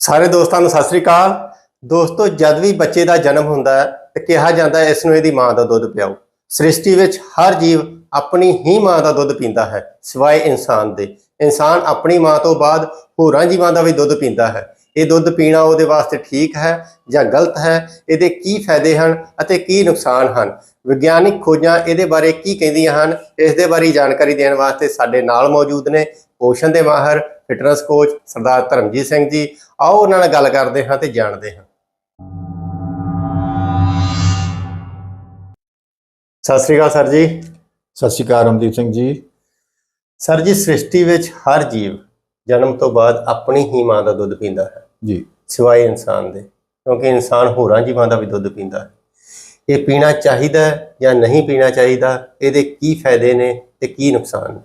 ਸਾਰੇ ਦੋਸਤਾਂ ਨੂੰ ਸਤਿ ਸ੍ਰੀ ਅਕਾਲ। ਦੋਸਤੋ, ਜਦ ਵੀ ਬੱਚੇ ਦਾ ਜਨਮ ਹੁੰਦਾ ਹੈ, ਤੇ ਕਿਹਾ ਜਾਂਦਾ ਹੈ, ਇਸ ਨੂੰ ਇਹਦੀ ਮਾਂ ਦਾ ਦੁੱਧ ਪਿਆਓ। ਸ੍ਰਿਸ਼ਟੀ ਵਿੱਚ ਹਰ ਜੀਵ ਆਪਣੀ ਹੀ ਮਾਂ ਦਾ ਦੁੱਧ ਪੀਂਦਾ ਹੈ, ਸਿਵਾਏ ਇਨਸਾਨ ਦੇ। ਇਨਸਾਨ ਆਪਣੀ ਮਾਂ ਤੋਂ ਬਾਅਦ ਹੋਰਾਂ ਜੀਵਾਂ ਦਾ ਵੀ ਦੁੱਧ ਪੀਂਦਾ ਹੈ। ਇਹ ਦੁੱਧ ਪੀਣਾ ਉਹਦੇ ਵਾਸਤੇ ਠੀਕ ਹੈ ਜਾਂ ਗਲਤ ਹੈ, ਇਹਦੇ ਕੀ ਫਾਇਦੇ ਹਨ ਅਤੇ ਕੀ ਨੁਕਸਾਨ ਹਨ? ਵਿਗਿਆਨਿਕ ਖੋਜਾਂ ਇਹਦੇ ਬਾਰੇ ਕੀ ਕਹਿੰਦੀਆਂ ਹਨ? ਇਸ ਦੇ ਬਾਰੇ ਜਾਣਕਾਰੀ ਦੇਣ ਵਾਸਤੇ ਸਾਡੇ ਨਾਲ ਮੌਜੂਦ ਨੇ ਪੋਸ਼ਣ ਦੇ ਮਾਹਰ, ਫਿਟਨੈਸ ਕੋਚ ਸਰਦਾਰ ਧਰਮਜੀਤ ਸਿੰਘ ਜੀ। ਆਓ ਉਹਨਾਂ ਨਾਲ ਗੱਲ ਕਰਦੇ ਹਾਂ ਤੇ ਜਾਣਦੇ ਹਾਂ। ਸਤਿ ਸ੍ਰੀ ਅਕਾਲ ਸਰ ਜੀ। ਸਤਿ ਸ਼੍ਰੀ ਅਕਾਲ ਰਮਦੀਪ ਸਿੰਘ ਜੀ। ਸਰ ਜੀ ਸ੍ਰਿਸ਼ਟੀ ਵਿੱਚ ਹਰ ਜੀਵ ਜਨਮ ਤੋਂ ਬਾਅਦ ਆਪਣੀ ਹੀ ਮਾਂ ਦਾ ਦੁੱਧ ਪੀਂਦਾ ਹੈ। ਜੀ। ਸਿਵਾਏ ਇਨਸਾਨ ਦੇ। ਕਿਉਂਕਿ ਇਨਸਾਨ ਹੋਰਾਂ ਜੀਵਾਂ ਦਾ ਵੀ ਦੁੱਧ ਪੀਂਦਾ ਹੈ। ਇਹ ਪੀਣਾ ਚਾਹੀਦਾ ਹੈ ਜਾਂ ਨਹੀਂ ਪੀਣਾ ਚਾਹੀਦਾ ਇਹਦੇ ਕੀ ਫਾਇਦੇ ਨੇ ਤੇ ਕੀ ਨੁਕਸਾਨ ਨੇ?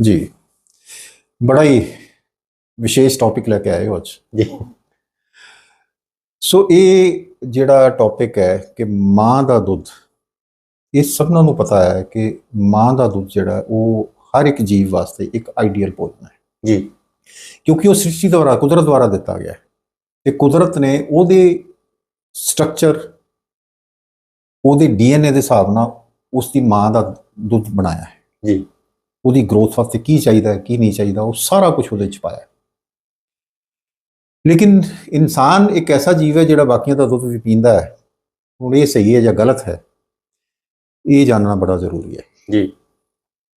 ਜੀ। ਬੜਾ ਹੀ ਵਿਸ਼ੇਸ਼ ਟੌਪਿਕ ਲੈ ਕੇ ਆਏ ਹੋ ਅੱਜ। ਜੀ। ਸੋ ਇਹ ਜਿਹੜਾ ਟੌਪਿਕ ਹੈ ਕਿ ਮਾਂ ਦਾ ਦੁੱਧ ਇਹ ਸਭਨਾਂ ਨੂੰ ਪਤਾ ਹੈ ਕਿ ਮਾਂ ਦਾ ਦੁੱਧ ਜਿਹੜਾ ਉਹ ਹਰ ਇੱਕ ਜੀਵ ਵਾਸਤੇ ਇੱਕ ਆਈਡੀਅਲ ਭੋਜਨ ਹੈ। ਜੀ। ਕਿਉਂਕਿ ਉਹ ਸ੍ਰਿਸ਼ਟੀ ਦੁਆਰਾ ਕੁਦਰਤ ਦੁਆਰਾ ਦਿੱਤਾ ਗਿਆ ਹੈ। ਤੇ ਕੁਦਰਤ ਨੇ ਉਹਦੇ ਸਟਰਕਚਰ ਉਹਦੇ ਡੀਐਨਏ ਦੇ ਹਿਸਾਬ ਨਾਲ ਉਸ ਦੀ ਮਾਂ ਦਾ ਦੁੱਧ ਬਣਾਇਆ ਹੈ। ਜੀ। ਉਹਦੀ ਗਰੋਥ ਵਾਸਤੇ ਕੀ ਚਾਹੀਦਾ ਹੈ ਕੀ ਨਹੀਂ ਚਾਹੀਦਾ ਉਹ ਸਾਰਾ ਕੁਝ ਉਹਦੇ ਚ ਪਾਇਆ ਹੈ। ਲੇਕਿਨ ਇਨਸਾਨ ਇੱਕ ਐਸਾ ਜੀਵ ਹੈ ਜਿਹੜਾ ਬਾਕੀਆਂ ਦਾ ਦੁੱਧ ਵੀ ਪੀਂਦਾ ਹੈ। ਹੁਣ ਇਹ ਸਹੀ ਹੈ ਜਾਂ ਗਲਤ ਹੈ ਇਹ ਜਾਣਨਾ ਬੜਾ ਜ਼ਰੂਰੀ ਹੈ। ਜੀ।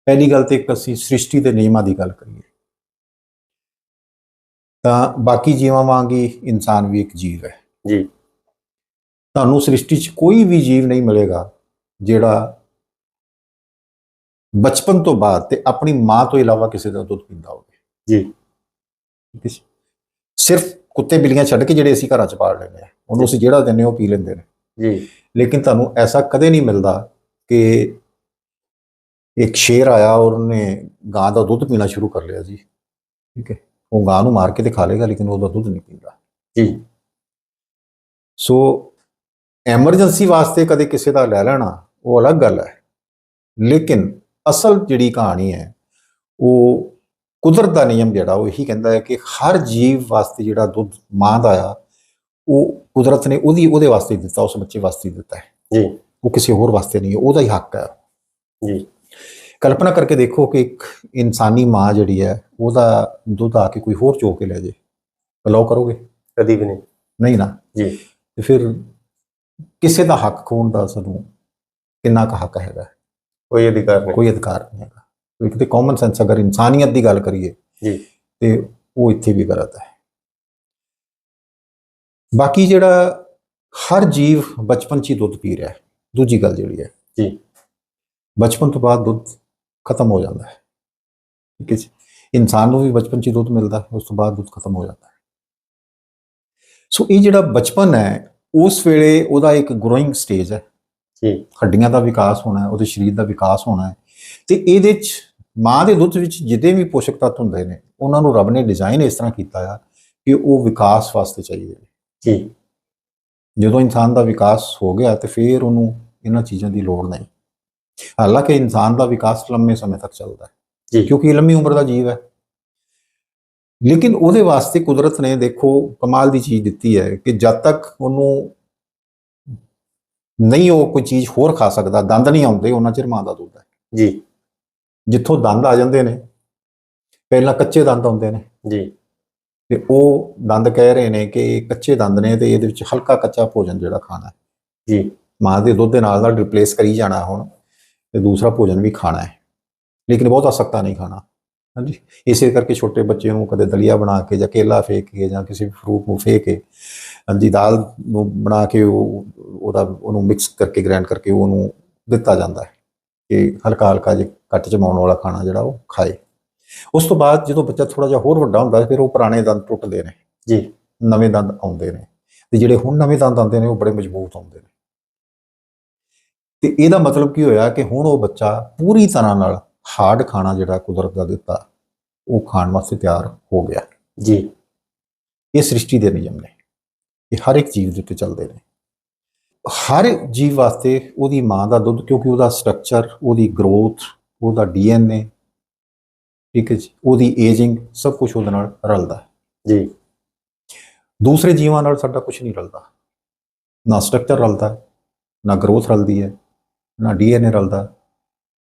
ਪਹਿਲੀ ਗੱਲ ਤੇ ਇੱਕ ਅਸੀਂ ਸ੍ਰਿਸ਼ਟੀ ਦੇ ਨਿਯਮਾਂ ਦੀ ਗੱਲ ਕਰੀਏ। ਤਾਂ ਬਾਕੀ ਜੀਵਾਂ ਵਾਂਗ ਹੀ ਇਨਸਾਨ ਵੀ ਇੱਕ ਜੀਵ ਹੈ। ਜੀ। ਤੁਹਾਨੂੰ ਸ੍ਰਿਸ਼ਟੀ 'ਚ ਕੋਈ ਵੀ ਜੀਵ ਨਹੀਂ ਮਿਲੇਗਾ ਜਿਹੜਾ ਬਚਪਨ ਤੋਂ ਬਾਅਦ ਤੇ ਆਪਣੀ ਮਾਂ ਤੋਂ ਇਲਾਵਾ ਕਿਸੇ ਦਾ ਦੁੱਧ ਪੀਂਦਾ ਹੋਵੇ। ਜੀ। ਠੀਕ ਹੈ? ਸਿਰਫ ਕੁੱਤੇ ਬਿੱਲੀਆਂ ਛੱਡ ਕੇ ਜਿਹੜੇ ਅਸੀਂ ਘਰਾਂ 'ਚ ਪਾਲ ਲੈਂਦੇ ਆ ਉਹਨੂੰ ਅਸੀਂ ਜਿਹੜਾ ਹਾਂ ਉਹ ਪੀ ਲੈਂਦੇ ਨੇ। ਜੀ। ਲੇਕਿਨ ਤੁਹਾਨੂੰ ਐਸਾ ਕਦੇ ਨਹੀਂ ਮਿਲਦਾ ਕਿ ਇੱਕ ਸ਼ੇਰ ਆਇਆ ਔਰ ਉਹਨੇ ਗਾਂ ਦਾ ਦੁੱਧ ਪੀਣਾ ਸ਼ੁਰੂ ਕਰ ਲਿਆ ਜੀ। ਠੀਕ ਹੈ। ਉਹ ਗਾਂ ਨੂੰ ਮਾਰ ਕੇ ਤੇ ਖਾ ਲੇਗਾ ਲੇਕਿਨ ਉਹਦਾ ਦੁੱਧ ਨਹੀਂ ਪੀਂਦਾ। ਜੀ। ਸੋ ਐਮਰਜੈਂਸੀ ਵਾਸਤੇ ਕਦੇ ਕਿਸੇ ਦਾ ਲੈ ਲੈਣਾ ਉਹ ਅਲੱਗ ਗੱਲ ਹੈ। ਲੇਕਿਨ ਅਸਲ ਜਿਹੜੀ ਕਹਾਣੀ ਹੈ ਉਹ ਕੁਦਰਤ ਦਾ ਨਿਯਮ ਜਿਹੜਾ ਉਹ ਇਹੀ ਕਹਿੰਦਾ ਹੈ ਕਿ ਹਰ ਜੀਵ ਵਾਸਤੇ ਜਿਹੜਾ ਦੁੱਧ ਮਾਂ ਦਾ ਆ ਉਹ ਕੁਦਰਤ ਨੇ ਉਹਦੀ ਉਹਦੇ ਵਾਸਤੇ ਦਿੱਤਾ ਉਸ ਬੱਚੇ ਵਾਸਤੇ ਦਿੱਤਾ ਹੈ। ਜੀ। ਉਹ ਕਿਸੇ ਹੋਰ ਵਾਸਤੇ ਨਹੀਂ ਉਹਦਾ ਹੀ ਹੱਕ ਹੈ। ਜੀ। ਕਲਪਨਾ ਕਰਕੇ ਦੇਖੋ ਕਿ ਇੱਕ ਇਨਸਾਨੀ ਮਾਂ ਜਿਹੜੀ ਹੈ ਉਹਦਾ ਦੁੱਧ ਆ ਕੇ ਕੋਈ ਹੋਰ ਚੋ ਕੇ ਲੈ ਜੇ। ਅਲਾਉ ਕਰੋਗੇ? ਕਦੀ ਵੀ ਨਹੀਂ। ਨਹੀਂ ਨਾ? ਜੀ। ਤੇ ਫਿਰ ਕਿਸੇ ਦਾ ਹੱਕ ਖੋਣ ਦਾ ਸਾਨੂੰ ਕਿੰਨਾ ਕੁ ਹੱਕ ਹੈਗਾ? ਕੋਈ ਅਧਿਕਾਰ ਨਹੀਂ। ਕੋਈ ਅਧਿਕਾਰ ਨਹੀਂ ਹੈਗਾ। ਇੱਕ ਤੇ ਕਾਮਨ ਸੈਂਸ ਅਗਰ ਇਨਸਾਨੀਅਤ ਦੀ ਗੱਲ ਕਰੀਏ ਜੀ। ਤੇ ਉਹ ਇੱਥੇ ਵੀ ਗਲਤ ਹੈ। ਬਾਕੀ ਜਿਹੜਾ ਹਰ ਜੀਵ ਬਚਪਨ 'ਚ ਹੀ ਦੁੱਧ ਪੀ ਰਿਹਾ ਹੈ ਦੂਜੀ ਗੱਲ ਜਿਹੜੀ ਹੈ। ਜੀ। ਬਚਪਨ ਤੋਂ ਬਾਅਦ ਦੁੱਧ ਖਤਮ ਹੋ ਜਾਂਦਾ ਹੈ। ਠੀਕ ਹੈ ਜੀ। ਇਨਸਾਨ ਨੂੰ ਵੀ ਬਚਪਨ 'ਚ ਹੀ ਦੁੱਧ ਮਿਲਦਾ ਹੈ ਉਸ ਤੋਂ ਬਾਅਦ ਦੁੱਧ ਖਤਮ ਹੋ ਜਾਂਦਾ ਹੈ। ਸੋ ਇਹ ਜਿਹੜਾ ਬਚਪਨ ਹੈ ਉਸ ਵੇਲੇ ਉਹਦਾ ਇੱਕ ਗਰੋਇੰਗ ਸਟੇਜ ਹੈ। ਜੀ। ਹੱਡੀਆਂ ਦਾ ਵਿਕਾਸ ਹੋਣਾ ਹੈ ਉਹਦੇ ਸਰੀਰ ਦਾ ਵਿਕਾਸ ਹੋਣਾ ਹੈ। ਤੇ ਇਹਦੇ 'ਚ ਮਾਂ ਦੇ ਦੁੱਧ ਵਿੱਚ ਜਿੱਦੇ ਵੀ ਪੋਸ਼ਕ ਤੱਤ ਹੁੰਦੇ ਨੇ ਉਹਨਾਂ ਨੂੰ ਰੱਬ ਨੇ ਡਿਜ਼ਾਈਨ ਇਸ ਤਰ੍ਹਾਂ ਕੀਤਾ ਆ ਕਿ ਉਹ ਵਿਕਾਸ ਵਾਸਤੇ ਚਾਹੀਦੇ ਨੇ। ਜੀ। ਜਦੋਂ ਇਨਸਾਨ ਦਾ ਵਿਕਾਸ ਹੋ ਗਿਆ ਤੇ ਫਿਰ ਉਹਨੂੰ ਇਹਨਾਂ ਚੀਜ਼ਾਂ ਦੀ ਲੋੜ ਨਹੀਂ। ਹਾਲਾਂਕਿ ਇਨਸਾਨ ਦਾ ਵਿਕਾਸ ਲੰਮੇ ਸਮੇਂ ਤੱਕ ਚੱਲਦਾ ਹੈ। ਜੀ। ਕਿਉਂਕਿ ਲੰਮੀ ਉਮਰ ਦਾ ਜੀਵ ਹੈ। ਲੇਕਿਨ ਉਹਦੇ ਵਾਸਤੇ ਕੁਦਰਤ ਨੇ ਦੇਖੋ ਕਮਾਲ ਦੀ ਚੀਜ਼ ਦਿੱਤੀ ਹੈ ਕਿ ਜਦ ਤੱਕ ਉਹਨੂੰ ਨਹੀਂ ਉਹ ਕੋਈ ਚੀਜ਼ ਹੋਰ ਖਾ ਸਕਦਾ ਦੰਦ ਨਹੀਂ ਆਉਂਦੇ ਉਹਨਾਂ ਚਿਰ ਮਾਂ ਦਾ ਦੁੱਧ ਹੈ। ਜੀ। ਜਿੱਥੋਂ ਦੰਦ ਆ ਜਾਂਦੇ ਨੇ ਪਹਿਲਾਂ ਕੱਚੇ ਦੰਦ ਆਉਂਦੇ ਨੇ। ਜੀ। ਤੇ ਉਹ ਦੰਦ ਕਹਿ ਰਹੇ ਨੇ ਕਿ ਕੱਚੇ ਦੰਦ ਨੇ ਤੇ ਇਹਦੇ ਵਿੱਚ ਹਲਕਾ ਕੱਚਾ ਭੋਜਨ ਜਿਹੜਾ ਖਾਣਾ। ਹੈ ਜੀ। ਮਾਂ ਦੇ ਦੁੱਧ ਦੇ ਨਾਲ ਨਾਲ ਰਿਪਲੇਸ ਕਰੀ ਜਾਣਾ ਹੁਣ ਤੇ ਦੂਸਰਾ ਭੋਜਨ ਵੀ ਖਾਣਾ ਹੈ। ਲੇਕਿਨ ਬਹੁਤਾ ਸਖਤਾ ਨਹੀਂ ਖਾਣਾ। ਹਾਂਜੀ। ਇਸੇ ਕਰਕੇ ਛੋਟੇ ਬੱਚੇ ਨੂੰ ਕਦੇ ਦਲੀਆ ਬਣਾ ਕੇ ਜਾਂ ਕੇਲਾ ਫੇਕ ਕੇ ਜਾਂ ਕਿਸੇ ਫਰੂਟ ਨੂੰ ਫੇਕ ਕੇ ਹਾਂਜੀ ਦਾਲ ਨੂੰ ਬਣਾ ਕੇ ਉਹ ਉਹਦਾ ਉਹਨੂੰ ਮਿਕਸ ਕਰਕੇ ਗ੍ਰਾਈਂਡ ਕਰਕੇ ਉਹਨੂੰ ਦਿੱਤਾ ਜਾਂਦਾ ਹੈ। ਕਿ ਹਲਕਾ ਹਲਕਾ ਜਿਹਾ ਕੱਟ ਜਮਾਉਣ ਵਾਲਾ ਖਾਣਾ ਜਿਹੜਾ ਉਹ ਖਾਏ। ਉਸ ਤੋਂ ਬਾਅਦ ਜਦੋਂ ਬੱਚਾ ਥੋੜਾ ਜਿਹਾ ਹੋਰ ਵੱਡਾ ਹੁੰਦਾ ਫਿਰ ਉਹ ਪੁਰਾਣੇ ਦੰਦ ਟੁੱਟਦੇ ਨੇ। ਜੀ। ਨਵੇਂ ਦੰਦ ਆਉਂਦੇ ਨੇ। ਤੇ ਜਿਹੜੇ ਹੁਣ ਨਵੇਂ ਦੰਦ ਆਉਂਦੇ ਨੇ ਉਹ ਬੜੇ ਮਜ਼ਬੂਤ ਆਉਂਦੇ ਨੇ। ਤੇ ਇਹਦਾ ਮਤਲਬ ਕੀ ਹੋਇਆ ਕਿ ਹੁਣ ਉਹ ਬੱਚਾ ਪੂਰੀ ਤਰ੍ਹਾਂ ਨਾਲ ਹਾਰਡ ਖਾਣਾ ਜਿਹੜਾ ਕੁਦਰਤ ਦਾ ਦਿੱਤਾ ਉਹ ਖਾਣ ਵਾਸਤੇ ਤਿਆਰ ਹੋ ਗਿਆ। ਜੀ। ਇਹ ਸ੍ਰਿਸ਼ਟੀ ਦੇ ਨਿਯਮ ਨੇ। ਇਹ ਹਰ ਇੱਕ ਜੀਵ ਦੇ ਉੱਤੇ ਚੱਲਦੇ ਨੇ। ਹਰ ਜੀਵ ਵਾਸਤੇ ਉਹਦੀ ਮਾਂ ਦਾ ਦੁੱਧ ਕਿਉਂਕਿ ਉਹਦਾ ਸਟਰਕਚਰ ਉਹਦੀ ਗਰੋਥ ਉਹਦਾ ਡੀਐਨਏ ਠੀਕ ਹੈ ਜੀ ਉਹਦੀ ਏਜਿੰਗ ਸਭ ਕੁਝ ਉਹਦੇ ਨਾਲ ਰਲਦਾ ਜੀ। ਦੂਸਰੇ ਜੀਵਾਂ ਨਾਲ ਸਾਡਾ ਕੁਝ ਨਹੀਂ ਰਲਦਾ। ਨਾ ਸਟਰਕਚਰ ਰਲਦਾ ਹੈ, ਨਾ ਗਰੋਥ ਰਲਦੀ ਹੈ ਨਾ ਡੀਐਨਏ ਰਲਦਾ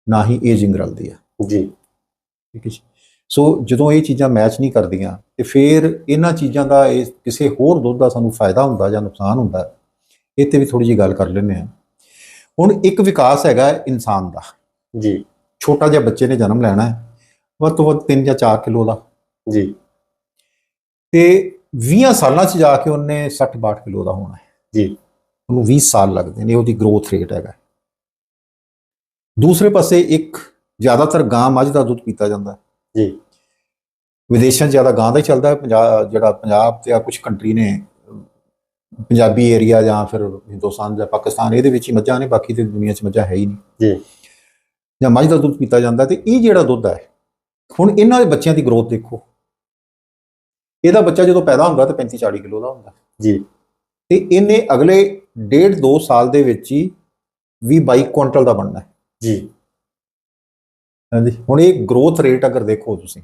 ਨਾ ਹੀ ਏਜਿੰਗ ਰਲਦੀ ਹੈ। ਜੀ। ਠੀਕ ਹੈ ਜੀ। ਸੋ ਜਦੋਂ ਇਹ ਚੀਜ਼ਾਂ ਮੈਚ ਨਹੀਂ ਕਰਦੀਆਂ ਤੇ ਫਿਰ ਇਹਨਾਂ ਚੀਜ਼ਾਂ ਦਾ ਇਹ ਕਿਸੇ ਹੋਰ ਦੁੱਧ ਦਾ ਸਾਨੂੰ ਫਾਇਦਾ ਹੁੰਦਾ ਜਾਂ ਨੁਕਸਾਨ ਹੁੰਦਾ ਇਹ ਤੇ ਵੀ ਥੋੜੀ ਜਿਹੀ ਗੱਲ ਕਰ ਲੈਂਦੇ ਹਾਂ। ਹੁਣ ਇੱਕ ਵਿਕਾਸ ਹੈਗਾ ਇਨਸਾਨ ਦਾ। ਜੀ। ਛੋਟਾ ਜਿਹਾ ਬੱਚੇ ਨੇ ਜਨਮ ਲੈਣਾ ਹੈ ਵੱਧ ਤੋਂ ਵੱਧ 3 ਜਾਂ 4 ਕਿਲੋ ਦਾ। ਜੀ। ਤੇ 20 ਸਾਲਾਂ 'ਚ ਜਾ ਕੇ ਉਹਨੇ 60 62 ਕਿਲੋ ਦਾ ਹੋਣਾ ਹੈ। ਜੀ। ਉਹਨੂੰ 20 ਸਾਲ ਲੱਗਦੇ ਨੇ ਉਹਦੀ ਗਰੋਥ ਰੇਟ ਹੈਗਾ। ਦੂਸਰੇ ਪਾਸੇ ਇੱਕ ਜ਼ਿਆਦਾਤਰ ਗਾਂ ਮੱਝ ਦਾ ਦੁੱਧ ਪੀਤਾ ਜਾਂਦਾ ਹੈ। ਜੀ। ਵਿਦੇਸ਼ਾਂ 'ਚ ਜ਼ਿਆਦਾ ਗਾਂ ਦਾ ਹੀ ਚੱਲਦਾ ਹੈ ਪੰਜਾਬ ਜਿਹੜਾ ਪੰਜਾਬ ਤੇ ਆ ਕੁਝ ਕੰਟਰੀ ਨੇ ਪੰਜਾਬੀ ਏਰੀਆ ਜਾਂ ਫਿਰ ਹਿੰਦੁਸਤਾਨ ਜਾਂ ਪਾਕਿਸਤਾਨ ਇਹਦੇ ਵਿੱਚ ਹੀ ਮੱਝਾਂ ਨੇ ਬਾਕੀ ਤੇ ਦੁਨੀਆ 'ਚ ਮੱਝਾਂ ਹੈ ਹੀ ਨਹੀਂ। ਜੀ। ਜਾਂ ਮੱਝ ਦਾ ਦੁੱਧ ਪੀਤਾ ਜਾਂਦਾ ਤੇ ਇਹ ਜਿਹੜਾ ਦੁੱਧ ਹੈ ਹੁਣ ਇਹਨਾਂ ਦੇ ਬੱਚਿਆਂ ਦੀ ਗਰੋਥ ਦੇਖੋ। ਇਹਦਾ ਬੱਚਾ ਜਦੋਂ ਪੈਦਾ ਹੁੰਦਾ ਤੇ 35 40 ਕਿਲੋ ਦਾ ਹੁੰਦਾ। ਜੀ। ਤੇ ਇਹਨੇ ਅਗਲੇ ਡੇਢ 2 ਸਾਲ ਦੇ ਵਿੱਚ ਹੀ 20 22 ਕੁਇੰਟਲ ਦਾ ਬਣਨਾ ਹੈ। ਜੀ। ਹਾਂਜੀ ਹੁਣ ਇਹ ਗਰੋਥ ਰੇਟ ਅਗਰ ਦੇਖੋ ਤੁਸੀਂ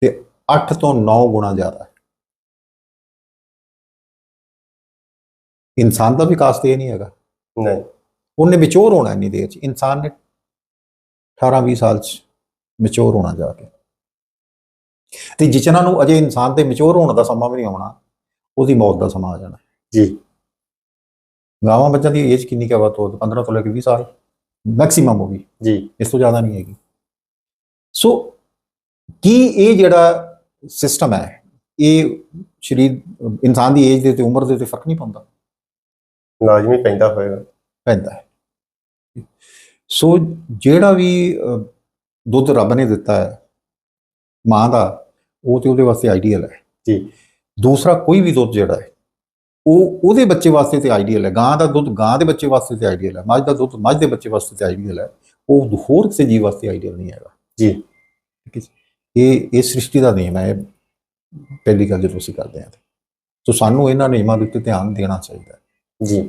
ਤੇ 8 ਤੋਂ 9 ਗੁਣਾ ਜ਼ਿਆਦਾ ਹੈ। ਇਨਸਾਨ ਦਾ ਵਿਕਾਸ ਤੇ ਨਹੀਂ ਹੈਗਾ। ਨਹੀਂ। ਉਹਨੇ ਮੈਚੁਰ ਹੋਣਾ ਇੰਨੀ ਦੇਰ ਚ। ਇਨਸਾਨ ਨੇ 18 20 ਸਾਲ ਚ ਮੈਚੁਰ ਹੋਣਾ ਜਾ ਕੇ। ਤੇ ਜਿਚਨਾਂ ਨੂੰ ਅਜੇ ਇਨਸਾਨ ਦੇ ਮੈਚੁਰ ਹੋਣ ਦਾ ਸਮਾਂ ਵੀ ਨਹੀਂ ਆਉਣਾ ਉਹਦੀ ਮੌਤ ਦਾ ਸਮਾਂ ਆ ਜਾਣਾ। ਜੀ। ਗਾਵਾਂ ਬੱਚਿਆਂ ਦੀ ਏਜ ਕਿੰਨੀ ਕਾ ਬਾਤ ਹੋ 15 ਤੋਂ ਲੈ ਕੇ 20 ਸਾਲ। ਮੈਕਸਿਮਮ ਹੋਗੀ ਜੀ। ਇਸ ਤੋਂ ਜ਼ਿਆਦਾ ਨਹੀਂ ਹੈਗੀ। ਸੋ ਕੀ ਇਹ ਜਿਹੜਾ ਸਿਸਟਮ ਹੈ ਇਹ ਸ਼ਰੀਰ ਇਨਸਾਨ ਦੀ ਏਜ ਦੇ ਤੇ ਉਮਰ ਦੇ ਤੇ ਫ਼ਰਕ ਨਹੀਂ ਪਾਉਂਦਾ? ਲਾਜ਼ਮੀ ਪੈਂਦਾ ਹੋਏਗਾ ਪੈਂਦਾ ਹੈ। ਸੋ ਜਿਹੜਾ ਵੀ ਅਹ, ਦੁੱਧ ਰੱਬ ਨੇ ਦਿੱਤਾ ਹੈ ਮਾਂ ਦਾ ਉਹ ਤੇ ਉਹਦੇ ਵਾਸਤੇ ਆਈਡੀਅਲ ਹੈ। ਜੀ। ਦੂਸਰਾ ਕੋਈ ਵੀ ਦੁੱਧ ਜਿਹੜਾ ਹੈ ਉਹ ਉਹਦੇ ਬੱਚੇ ਵਾਸਤੇ ਤੇ ਆਈਡੀਅਲ ਹੈ। ਗਾਂ ਦਾ ਦੁੱਧ ਗਾਂ ਦੇ ਬੱਚੇ ਵਾਸਤੇ ਤੇ ਆਈਡੀਅਲ ਹੈ। ਮੱਝ ਦਾ ਦੁੱਧ ਮੱਝ ਦੇ ਬੱਚੇ ਵਾਸਤੇ ਤੇ ਆਈਡੀਅਲ ਹੈ। ਉਹ ਹੋਰ ਕਿਸੇ ਜੀਵ ਵਾਸਤੇ ਆਈਡੀਅਲ ਨਹੀਂ ਹੈਗਾ। ਜੀ। ਠੀਕ ਹੈ ਜੀ। ਇਹ ਇਹ ਸ੍ਰਿਸ਼ਟੀ ਦਾ ਨਿਯਮ ਹੈ। ਇਹ ਪਹਿਲੀ ਗੱਲ ਜਦੋਂ ਅਸੀਂ ਕਰਦੇ ਹਾਂ ਸੋ ਸਾਨੂੰ ਇਹਨਾਂ ਨਿਯਮਾਂ ਦੇ ਉੱਤੇ ਧਿਆਨ ਦੇਣਾ ਚਾਹੀਦਾ ਹੈ। ਜੀ।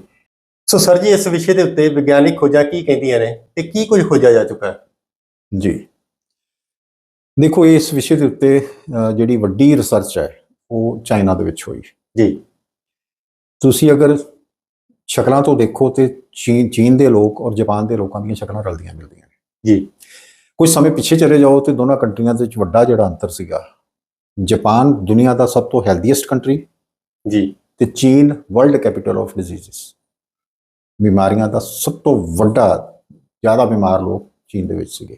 ਸੋ ਸਰ ਜੀ ਇਸ ਵਿਸ਼ੇ ਦੇ ਉੱਤੇ ਵਿਗਿਆਨਿਕ ਖੋਜਾਂ ਕੀ ਕਹਿੰਦੀਆਂ ਨੇ ਤੇ ਕੀ ਕੁਝ ਖੋਜਿਆ ਜਾ ਚੁੱਕਾ ਹੈ? ਜੀ। ਦੇਖੋ ਇਸ ਵਿਸ਼ੇ ਦੇ ਉੱਤੇ ਜਿਹੜੀ ਵੱਡੀ ਰਿਸਰਚ ਹੈ ਉਹ ਚਾਈਨਾ ਦੇ ਵਿੱਚ ਹੋਈ। ਜੀ। ਤੁਸੀਂ ਅਗਰ ਸ਼ਕਲਾਂ ਤੋਂ ਦੇਖੋ ਤੇ ਚੀਨ ਚੀਨ ਦੇ ਲੋਕ ਔਰ ਜਾਪਾਨ ਦੇ ਲੋਕਾਂ ਦੀਆਂ ਸ਼ਕਲਾਂ ਰਲਦੀਆਂ ਮਿਲਦੀਆਂ ਨੇ। ਜੀ। ਕੁਝ ਸਮੇਂ ਪਿੱਛੇ ਚਲੇ ਜਾਓ ਤੇ ਦੋਨਾਂ ਕੰਟਰੀਆਂ ਦੇ ਵਿੱਚ ਵੱਡਾ ਜਿਹੜਾ ਅੰਤਰ ਸੀਗਾ ਜਾਪਾਨ ਦੁਨੀਆ ਦਾ ਸਭ ਤੋਂ ਹੈਲਦੀਐਸਟ ਕੰਟਰੀ ਜੀ। ਤੇ ਚੀਨ ਵਰਲਡ ਕੈਪੀਟਲ ਆਫ ਡਿਜ਼ੀਜ਼ਸ ਬਿਮਾਰੀਆਂ ਦਾ ਸਭ ਤੋਂ ਵੱਡਾ ਜ਼ਿਆਦਾ ਬਿਮਾਰ ਲੋਕ ਚੀਨ ਦੇ ਵਿੱਚ ਸੀਗੇ।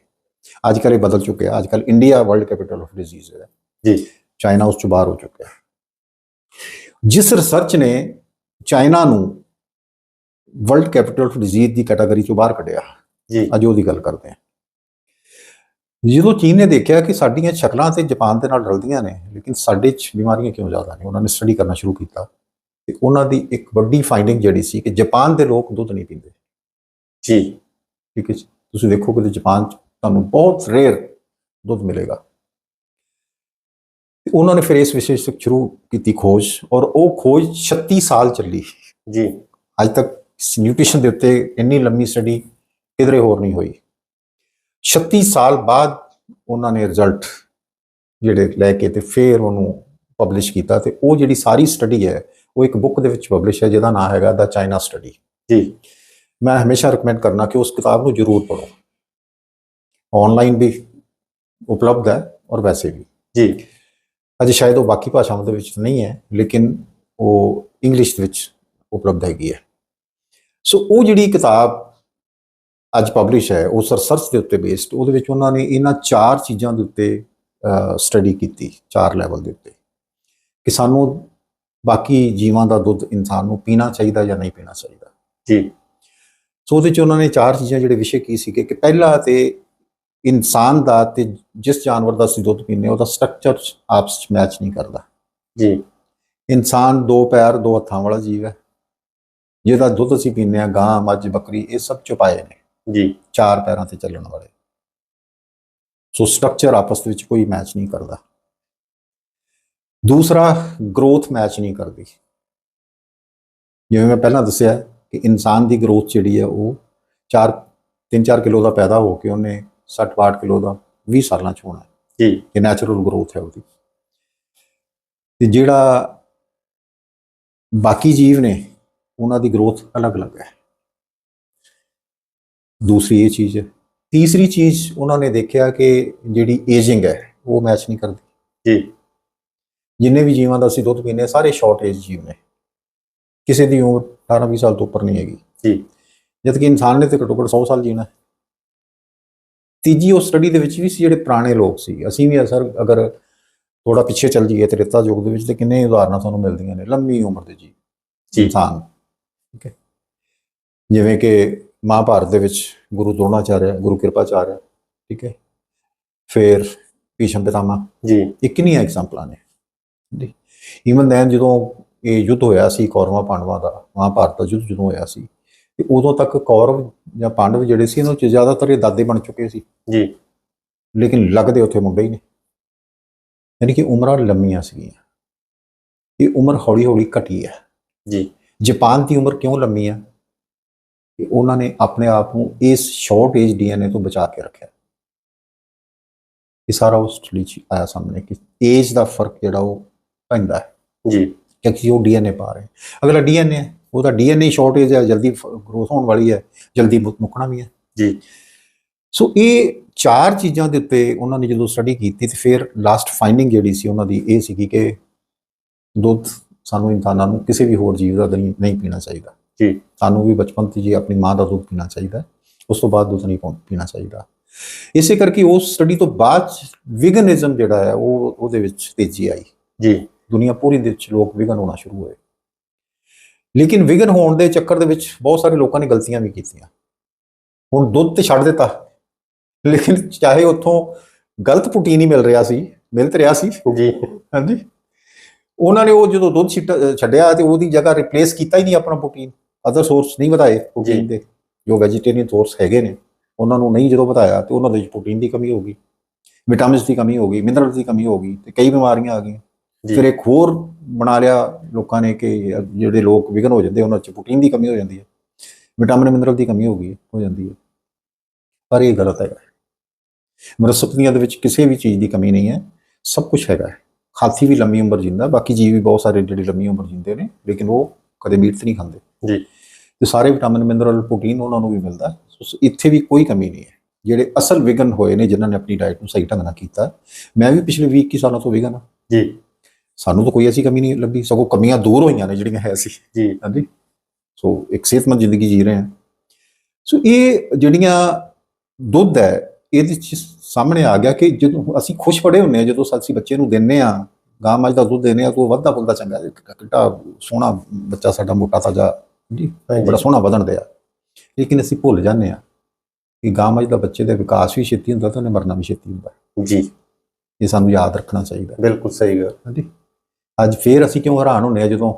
ਅੱਜ ਕੱਲ੍ਹ ਇਹ ਬਦਲ ਚੁੱਕਿਆ ਅੱਜ ਕੱਲ੍ਹ India world capital of disease ਹੈ। ਜੀ। ਚਾਈਨਾ ਉਸ ਤੋਂ ਬਾਹਰ ਹੋ ਚੁੱਕਿਆ ਜਿਸ ਰਿਸਰਚ ਨੇ ਚਾਈਨਾ ਨੂੰ ਵਰਲਡ ਕੈਪੀਟਲ ਆਫ ਡਿਜ਼ੀਜ਼ ਦੀ ਕੈਟਾਗਰੀ ਚੋਂ ਬਾਹਰ ਕੱਢਿਆ। ਜੀ। ਅੱਜ ਉਹਦੀ ਗੱਲ ਕਰਦੇ ਹਾਂ। ਜਦੋਂ ਚੀਨ ਨੇ ਦੇਖਿਆ ਕਿ ਸਾਡੀਆਂ ਸ਼ਕਲਾਂ ਤੇ ਜਾਪਾਨ ਦੇ ਨਾਲ ਰਲਦੀਆਂ ਨੇ ਲੇਕਿਨ ਸਾਡੇ 'ਚ ਬਿਮਾਰੀਆਂ ਕਿਉਂ ਜ਼ਿਆਦਾ ਨੇ? ਉਹਨਾਂ ਨੇ ਸਟੱਡੀ ਕਰਨਾ ਸ਼ੁਰੂ ਕੀਤਾ। ਤੇ ਉਹਨਾਂ ਦੀ ਇੱਕ ਵੱਡੀ ਫਾਈਂਡਿੰਗ ਜਿਹੜੀ ਸੀ ਕਿ ਜਾਪਾਨ ਦੇ ਲੋਕ ਦੁੱਧ ਨਹੀਂ ਪੀਂਦੇ। ਜੀ। ਠੀਕ ਹੈ। ਤੁਸੀਂ ਦੇਖੋਗੇ ਤੇ ਜਾਪਾਨ 'ਚ ਤੁਹਾਨੂੰ ਬਹੁਤ ਰੇਅਰ ਦੁੱਧ ਮਿਲੇਗਾ। ਤੇ ਉਹਨਾਂ ਨੇ ਫਿਰ ਇਸ ਵਿਸ਼ੇ 'ਤੇ ਸ਼ੁਰੂ ਕੀਤੀ ਖੋਜ ਔਰ ਉਹ ਖੋਜ 36 ਸਾਲ ਚੱਲੀ। ਜੀ। ਅੱਜ ਤੱਕ ਨਿਊਟ੍ਰੀਸ਼ਨ ਦੇ ਉੱਤੇ ਇੰਨੀ ਲੰਮੀ ਸਟੱਡੀ ਕਿਧਰੇ ਹੋਰ ਨਹੀਂ ਹੋਈ। 36 ਸਾਲ ਬਾਅਦ ਉਹਨਾਂ ਨੇ ਰਿਜ਼ਲਟ ਜਿਹੜੇ ਲੈ ਕੇ ਤੇ ਫਿਰ ਉਹਨੂੰ ਪਬਲਿਸ਼ ਕੀਤਾ ਤੇ ਉਹ ਜਿਹੜੀ ਸਾਰੀ ਸਟੱਡੀ ਹੈ ਉਹ ਇੱਕ ਬੁੱਕ ਦੇ ਵਿੱਚ ਪਬਲਿਸ਼ ਹੈ ਜਿਹਦਾ ਨਾਮ ਹੈਗਾ ਦਾ ਚਾਈਨਾ ਸਟੱਡੀ ਜੀ। ਮੈਂ ਹਮੇਸ਼ਾ ਰეკਮੈਂਡ ਕਰਨਾ ਕਿ ਉਸ ਕਿਤਾਬ ਨੂੰ ਜ਼ਰੂਰ ਪੜੋ ਆਨਲਾਈਨ ਵੀ ਉਪਲਬਧ ਹੈ ਔਰ ਵੈਸੇ ਵੀ। ਜੀ। ਅਜੇ ਸ਼ਾਇਦ ਉਹ ਬਾਕੀ ਭਾਸ਼ਾਵਾਂ ਦੇ ਵਿੱਚ ਨਹੀਂ ਹੈ ਲੇਕਿਨ ਉਹ ਇੰਗਲਿਸ਼ ਦੇ ਵਿੱਚ ਉਪਲਬਧ ਹੈਗੀ ਹੈ। ਸੋ ਉਹ ਜਿਹੜੀ ਕਿਤਾਬ ਅੱਜ ਪਬਲਿਸ਼ ਹੈ ਉਸ ਰਿਸਰਚ ਦੇ ਉੱਤੇ ਬੇਸਡ ਉਹਦੇ ਵਿੱਚ ਉਹਨਾਂ ਨੇ ਇਹਨਾਂ ਚਾਰ ਚੀਜ਼ਾਂ ਦੇ ਉੱਤੇ ਸਟੱਡੀ ਕੀਤੀ ਚਾਰ ਲੈਵਲ ਦੇ ਉੱਤੇ। ਕਿ ਸਾਨੂੰ ਬਾਕੀ ਜੀਵਾਂ ਦਾ ਦੁੱਧ ਇਨਸਾਨ ਨੂੰ ਪੀਣਾ ਚਾਹੀਦਾ ਜਾਂ ਨਹੀਂ ਪੀਣਾ ਚਾਹੀਦਾ। ਜੀ। ਸੋ ਉਹਦੇ ਚ ਉਹਨਾਂ ਨੇ ਚਾਰ ਚੀਜ਼ਾਂ ਜਿਹੜੇ ਵਿਸ਼ੇ ਕੀ ਸੀਗੇ ਕਿ ਪਹਿਲਾ ਤੇ ਇਨਸਾਨ ਦਾ ਤੇ ਜਿਸ ਜਾਨਵਰ ਦਾ ਅਸੀਂ ਦੁੱਧ ਪੀਂਦੇ ਉਹਦਾ ਸਟਰਕਚਰ ਆਪਸ ਵਿੱਚ ਮੈਚ ਨਹੀਂ ਕਰਦਾ। ਜੀ। ਇਨਸਾਨ ਦੋ ਪੈਰ ਦੋ ਹੱਥਾਂ ਵਾਲਾ ਜੀਵ ਹੈ। ਜਿਹਦਾ ਦੁੱਧ ਅਸੀਂ ਪੀਂਦੇ ਹਾਂ ਗਾਂ ਮੱਝ ਬੱਕਰੀ ਇਹ ਸਭ ਚੁਪਾਏ ਨੇ। ਜੀ। ਚਾਰ ਪੈਰਾਂ ਤੇ ਚੱਲਣ ਵਾਲੇ। ਸੋ ਸਟਰਕਚਰ ਆਪਸ ਵਿੱਚ ਕੋਈ ਮੈਚ ਨਹੀਂ ਕਰਦਾ। ਦੂਸਰਾ ਗਰੋਥ ਮੈਚ ਨਹੀਂ ਕਰਦੀ। ਜਿਵੇਂ ਮੈਂ ਪਹਿਲਾਂ ਦੱਸਿਆ ਕਿ ਇਨਸਾਨ ਦੀ ਗਰੋਥ ਜਿਹੜੀ ਹੈ ਉਹ 4 3-4 ਕਿਲੋ ਦਾ ਪੈਦਾ ਹੋ ਕੇ ਉਹਨੇ 60-62 ਕਿਲੋ ਦਾ 20 ਸਾਲਾਂ ਚ ਹੋਣਾ ਜੀ। ਇਹ ਨੈਚੁਰਲ ਗਰੋਥ ਹੈ ਉਹਦੀ। ਤੇ ਜਿਹੜਾ ਬਾਕੀ ਜੀਵ ਨੇ ਉਹਨਾਂ ਦੀ ਗਰੋਥ ਅਲੱਗ-ਅਲੱਗ ਹੈ। ਦੂਸਰੀ ਇਹ ਚੀਜ਼ ਹੈ। ਤੀਸਰੀ ਚੀਜ਼ ਉਹਨਾਂ ਨੇ ਦੇਖਿਆ ਕਿ ਜਿਹੜੀ ਏਜਿੰਗ ਹੈ ਉਹ ਮੈਚ ਨਹੀਂ ਕਰਦੀ। ਜੀ। ਜਿੰਨੇ ਵੀ ਜੀਵਾਂ ਦਾ ਅਸੀਂ ਦੁੱਧ ਪੀਂਦੇ ਹਾਂ ਸਾਰੇ ਸ਼ਾਰਟ ਏਜ ਜੀਵ ਨੇ। ਕਿਸੇ ਦੀ ਉਮਰ 18 20 ਸਾਲ ਤੋਂ ਉੱਪਰ ਨਹੀਂ ਹੈਗੀ। ਜੀ। ਜਦ ਕਿ ਇਨਸਾਨ ਨੇ ਤੇ ਘੱਟੋ ਘੱਟ 100 ਸਾਲ ਜੀਣਾ। ਤੀਜੀ ਉਹ ਸਟੱਡੀ ਦੇ ਵਿੱਚ ਵੀ ਸੀ ਜਿਹੜੇ ਪੁਰਾਣੇ ਲੋਕ ਸੀ। ਅਸੀਂ ਵੀ ਅਸਰ ਅਗਰ ਥੋੜਾ ਪਿੱਛੇ ਚੱਲ ਜਾਈਏ ਤੇ ਰੇਤਾ ਯੁੱਗ ਦੇ ਵਿੱਚ ਤੇ ਕਿੰਨੇ ਉਦਾਹਰਨਾਂ ਤੁਹਾਨੂੰ ਮਿਲਦੀਆਂ ਨੇ। ਲੰਮੀ ਉਮਰ ਦੇ ਜੀ ਜੀ। ਇਨਸਾਨ। ਠੀਕ ਹੈ। ਜਿਵੇਂ ਕਿ ਮਹਾਭਾਰਤ ਦੇ ਵਿੱਚ ਗੁਰੂ ਦਰੋਣਾਚਾਰਿਆ ਗੁਰੂ ਕਿਰਪਾਚਾਰਿਆ ਠੀਕ ਹੈ। ਫਿਰ ਭੀਸ਼ਮ ਪਿਤਾਮਾ ਜੀ। ਇਹ ਕਿੰਨੀਆਂ ਐਗਜ਼ਾਮਪਲਾਂ ਨੇ ਜੀ ਈਵਨ ਦੈਨ ਜਦੋਂ ਇਹ ਯੁੱਧ ਹੋਇਆ ਸੀ ਕੌਰਵਾਂ ਪਾਂਡਵਾਂ ਦਾ ਮਹਾਭਾਰਤ ਦਾ ਯੁੱਧ ਜਦੋਂ ਹੋਇਆ ਸੀ ਤੇ ਉਦੋਂ ਤੱਕ ਕੌਰਵ ਜਾਂ ਪਾਂਡਵ ਜਿਹੜੇ ਸੀ ਇਹਨਾਂ ਚ ਜ਼ਿਆਦਾਤਰ ਇਹ ਦਾਦੇ ਬਣ ਚੁੱਕੇ ਸੀ। ਜੀ। ਲੇਕਿਨ ਲੱਗਦੇ ਉੱਥੇ ਮੁੰਡੇ ਹੀ ਨੇ। ਯਾਨੀ ਕਿ ਉਮਰਾਂ ਲੰਮੀਆਂ ਸੀਗੀਆਂ। ਇਹ ਉਮਰ ਹੌਲੀ ਹੌਲੀ ਘਟੀ ਹੈ। ਜੀ। ਜਾਪਾਨ ਦੀ ਉਮਰ ਕਿਉਂ ਲੰਮੀ ਹੈ? ਕਿ ਉਹਨਾਂ ਨੇ ਆਪਣੇ ਆਪ ਨੂੰ ਇਸ ਸ਼ਾਰਟ ਏਜ ਡੀਐਨਏ ਤੋਂ ਬਚਾ ਕੇ ਰੱਖਿਆ। ਇਹ ਸਾਰਾ ਉਸ ਸਟੱਡੀ ਚ ਆਇਆ ਸਾਹਮਣੇ ਕਿ ਏਜ ਦਾ ਫ਼ਰਕ ਜਿਹੜਾ ਉਹ ਪੈਂਦਾ ਜੀ। ਕਿਉਂਕਿ ਉਹ ਡੀਐਨਏ ਪਾ ਰਹੇ ਅਗਲਾ ਡੀਐਨਏ ਉਹਦਾ ਡੀਐਨਏ ਸ਼ਾਰਟ ਏਜ ਹੈ ਜਲਦੀ ਗਰੋਥ ਹੋਣ ਵਾਲੀ ਹੈ ਜਲਦੀ ਮੁੱਕਣਾ ਵੀ ਹੈ। ਜੀ। ਸੋ ਇਹ ਚਾਰ ਚੀਜ਼ਾਂ ਦੇ ਉੱਤੇ ਉਹਨਾਂ ਨੇ ਜਦੋਂ ਸਟੱਡੀ ਕੀਤੀ ਤੇ ਫਿਰ ਲਾਸਟ ਫਾਈਂਡਿੰਗ ਜਿਹੜੀ ਸੀ ਉਹਨਾਂ ਦੀ ਇਹ ਸੀਗੀ ਕਿ ਦੁੱਧ ਸਾਨੂੰ ਇਨਸਾਨਾਂ ਨੂੰ ਕਿਸੇ ਵੀ ਹੋਰ ਜੀਵ ਦਾ ਨਹੀਂ ਨਹੀਂ ਪੀਣਾ ਚਾਹੀਦਾ। ਜੀ। ਸਾਨੂੰ ਵੀ ਬਚਪਨ ਤੋਂ ਜੀ ਆਪਣੀ ਮਾਂ ਦਾ ਦੁੱਧ ਪੀਣਾ ਚਾਹੀਦਾ। ਉਸ ਤੋਂ ਬਾਅਦ ਦੁੱਧ ਨਹੀਂ ਪੀਣਾ ਚਾਹੀਦਾ। ਇਸੇ ਕਰਕੇ ਉਸ ਸਟੱਡੀ ਤੋਂ ਬਾਅਦ ਵਿਗਨਿਜ਼ਮ ਜਿਹੜਾ ਹੈ ਉਹ ਉਹਦੇ ਵਿੱਚ ਤੇਜ਼ੀ ਆਈ। ਜੀ। ਦੁਨੀਆ ਪੂਰੀ ਦੇ ਵਿੱਚ ਲੋਕ ਵਿਗਨ ਹੋਣਾ ਸ਼ੁਰੂ ਹੋਏ। ਲੇਕਿਨ ਵਿਗਨ ਹੋਣ ਦੇ ਚੱਕਰ ਦੇ ਵਿੱਚ ਬਹੁਤ ਸਾਰੇ ਲੋਕਾਂ ਨੇ ਗਲਤੀਆਂ ਵੀ ਕੀਤੀਆਂ। ਹੁਣ ਦੁੱਧ ਤੇ ਛੱਡ ਦਿੱਤਾ। ਲੇਕਿਨ ਚਾਹੇ ਉੱਥੋਂ ਗਲਤ ਪ੍ਰੋਟੀਨ ਹੀ ਮਿਲ ਰਿਹਾ ਸੀ ਮਿਲ ਤੇ ਰਿਹਾ ਸੀ। ਜੀ। ਹਾਂਜੀ। ਉਹਨਾਂ ਨੇ ਉਹ ਜਦੋਂ ਦੁੱਧ ਛੱਡਿਆ ਤੇ ਉਹਦੀ ਜਗ੍ਹਾ ਰਿਪਲੇਸ ਕੀਤਾ ਹੀ ਨਹੀਂ ਆਪਣਾ ਪ੍ਰੋਟੀਨ ਅਦਰ ਸੋਰਸ ਨਹੀਂ ਵਧਾਏ ਪ੍ਰੋਟੀਨ ਦੇ। ਜੋ ਵੈਜੀਟੇਰੀਅਨ ਸੋਰਸ ਹੈਗੇ ਨੇ ਉਹਨਾਂ ਨੂੰ ਨਹੀਂ ਜਦੋਂ ਵਧਾਇਆ ਤੇ ਉਹਨਾਂ ਦੇ ਵਿੱਚ ਪ੍ਰੋਟੀਨ ਦੀ ਕਮੀ ਹੋ ਗਈ। ਵਿਟਾਮਿਨਸ ਦੀ ਕਮੀ ਹੋ ਗਈ ਮਿਨਰਲਸ ਦੀ ਕਮੀ ਹੋ ਗਈ ਤੇ ਕਈ ਬਿਮਾਰੀਆਂ ਆ ਗਈਆਂ। ਫਿਰ ਇੱਕ ਹੋਰ ਬਣਾ ਲਿਆ ਲੋਕਾਂ ਨੇ ਕਿ ਜਿਹੜੇ ਲੋਕ ਵਿਗਨ ਹੋ ਜਾਂਦੇ ਉਹਨਾਂ 'ਚ ਪ੍ਰੋਟੀਨ ਦੀ ਕਮੀ ਹੋ ਜਾਂਦੀ ਹੈ ਵਿਟਾਮਿਨ ਮਿਨਰਲ ਦੀ ਕਮੀ ਹੋ ਗਈ ਹੋ ਜਾਂਦੀ ਹੈ ਪਰ ਇਹ ਗਲਤ ਹੈ ਮਰਸਪਤੀਆਂ ਦੇ ਵਿੱਚ ਕਿਸੇ ਵੀ ਚੀਜ਼ ਦੀ ਕਮੀ ਨਹੀਂ ਹੈ ਸਭ ਕੁਝ ਹੈਗਾ। ਹਾਥੀ ਵੀ ਲੰਮੀ ਉਮਰ ਜਿੰਦਾ ਬਾਕੀ ਜੀਵ ਵੀ ਬਹੁਤ ਸਾਰੇ ਜਿਹੜੇ ਲੰਮੀ ਉਮਰ ਜਿੰਦੇ ਨੇ ਲੇਕਿਨ ਉਹ ਕਦੇ ਮੀਟ ਨਹੀਂ ਖਾਂਦੇ। ਜੀ। ਤੇ ਸਾਰੇ ਵਿਟਾਮਿਨ ਮਿਨਰਲ ਪ੍ਰੋਟੀਨ ਉਹਨਾਂ ਨੂੰ ਵੀ ਮਿਲਦਾ ਸੋ ਇੱਥੇ ਵੀ ਕੋਈ ਕਮੀ ਨਹੀਂ ਹੈ। ਜਿਹੜੇ ਅਸਲ ਵਿਗਨ ਹੋਏ ਨੇ ਜਿਨ੍ਹਾਂ ਨੇ ਆਪਣੀ ਡਾਈਟ ਨੂੰ ਸਹੀ ਢੰਗ ਨਾਲ ਕੀਤਾ ਮੈਂ ਵੀ ਪਿਛਲੇ 20 21 ਸਾਲਾਂ ਤੋਂ ਵਿਗਨ ਹਾਂ। ਜੀ। ਸਾਨੂੰ ਤਾਂ ਕੋਈ ਐਸੀ ਕਮੀ ਨਹੀਂ ਲੱਭੀ ਸਗੋਂ ਕਮੀਆਂ ਦੂਰ ਹੋਈਆਂ ਨੇ ਜਿਹੜੀਆਂ ਹੈ ਸੀ। ਜੀ। ਹਾਂਜੀ। ਸੋ ਇੱਕ ਸਿਹਤਮੰਦ ਜ਼ਿੰਦਗੀ ਜੀ ਰਹੇ ਹਾਂ। ਸੋ ਇਹ ਜਿਹੜੀਆਂ ਦੁੱਧ ਹੈ ਇਹਦੇ ਚ ਸਾਹਮਣੇ ਆ ਗਿਆ ਕਿ ਜਦੋਂ ਅਸੀਂ ਖੁਸ਼ ਬੜੇ ਹੁੰਨੇ ਆ ਜਦੋਂ ਅਸੀਂ ਬੱਚੇ ਨੂੰ ਦਿੰਨੇ ਆ ਗਾਂ ਮੱਝ ਦਾ ਦੁੱਧ ਦਿੰਨੇ ਆ ਤਾਂ ਉਹ ਵੱਧਦਾ ਫੁੱਲਦਾ ਚੰਗਾ ਕਿੱਡਾ ਸੋਹਣਾ ਬੱਚਾ ਸਾਡਾ ਮੋਟਾ ਤਾਜਾ ਜੀ। ਬੜਾ ਸੋਹਣਾ ਵਧਣ ਦਿਆ। ਲੇਕਿਨ ਅਸੀਂ ਭੁੱਲ ਜਾਂਦੇ ਆ ਕਿ ਗਾਂ ਮੱਝ ਦਾ ਬੱਚੇ ਦਾ ਵਿਕਾਸ ਵੀ ਛੇਤੀ ਹੁੰਦਾ ਤੇ ਉਹਨੇ ਮਰਨਾ ਵੀ ਛੇਤੀ ਹੁੰਦਾ। ਜੀ। ਇਹ ਸਾਨੂੰ ਯਾਦ ਰੱਖਣਾ ਚਾਹੀਦਾ। ਬਿਲਕੁਲ ਸਹੀ ਗੱਲ। ਹਾਂਜੀ। ਅੱਜ ਫੇਰ ਅਸੀਂ ਕਿਉਂ ਹੈਰਾਨ ਹੁੰਨੇ ਆ ਜਦੋਂ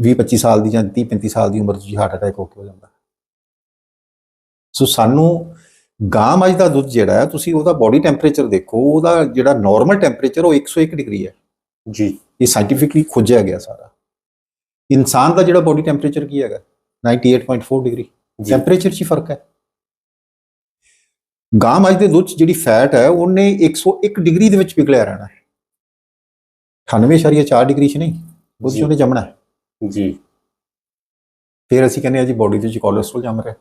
20 25 ਸਾਲ ਦੀ ਜਾਂ 30 35 ਸਾਲ ਦੀ ਉਮਰ 'ਚ ਹਾਰਟ ਅਟੈਕ ਹੋ ਕੇ ਹੋ ਜਾਂਦਾ? ਸੋ ਸਾਨੂੰ ਗਾਂ ਮੱਝ ਦਾ ਦੁੱਧ ਜਿਹੜਾ ਹੈ ਤੁਸੀਂ ਉਹਦਾ ਬਾਡੀ ਟੈਂਪਰੇਚਰ ਦੇਖੋ ਉਹਦਾ ਜਿਹੜਾ ਨਾਰਮਲ ਟੈਂਪਰੇਚਰ ਉਹ 101 ਡਿਗਰੀ ਹੈ। ਜੀ। ਇਹ ਸਾਇੰਟੀਫਿਕਲੀ ਖੋਜਿਆ ਗਿਆ ਸਾਰਾ। ਇਨਸਾਨ ਦਾ ਜਿਹੜਾ ਬਾਡੀ ਟੈਂਪਰੇਚਰ ਕੀ ਹੈਗਾ? 98.4 ਡਿਗਰੀ। ਟੈਂਪਰੇਚਰ 'ਚ ਹੀ ਫ਼ਰਕ ਹੈ। ਗਾਂ ਮੱਝ ਦੇ ਦੁੱਧ 'ਚ ਜਿਹੜੀ ਫੈਟ ਹੈ ਉਹਨੇ 101 ਡਿਗਰੀ ਦੇ ਵਿੱਚ ਪਿਘਲਿਆ ਰਹਿਣਾ। ਹੈ 98.4 ਡਿਗਰੀ 'ਚ ਨਹੀਂ? ਦੁੱਧ 'ਚ। ਉਹਨੇ ਜੰਮਣਾ ਹੈ। ਜੀ। ਫਿਰ ਅਸੀਂ ਕਹਿੰਦੇ ਆ ਜੀ ਬਾਡੀ ਦੇ ਵਿੱਚ ਕੋਲੇਸਟ੍ਰੋਲ ਜੰਮ ਰਿਹਾ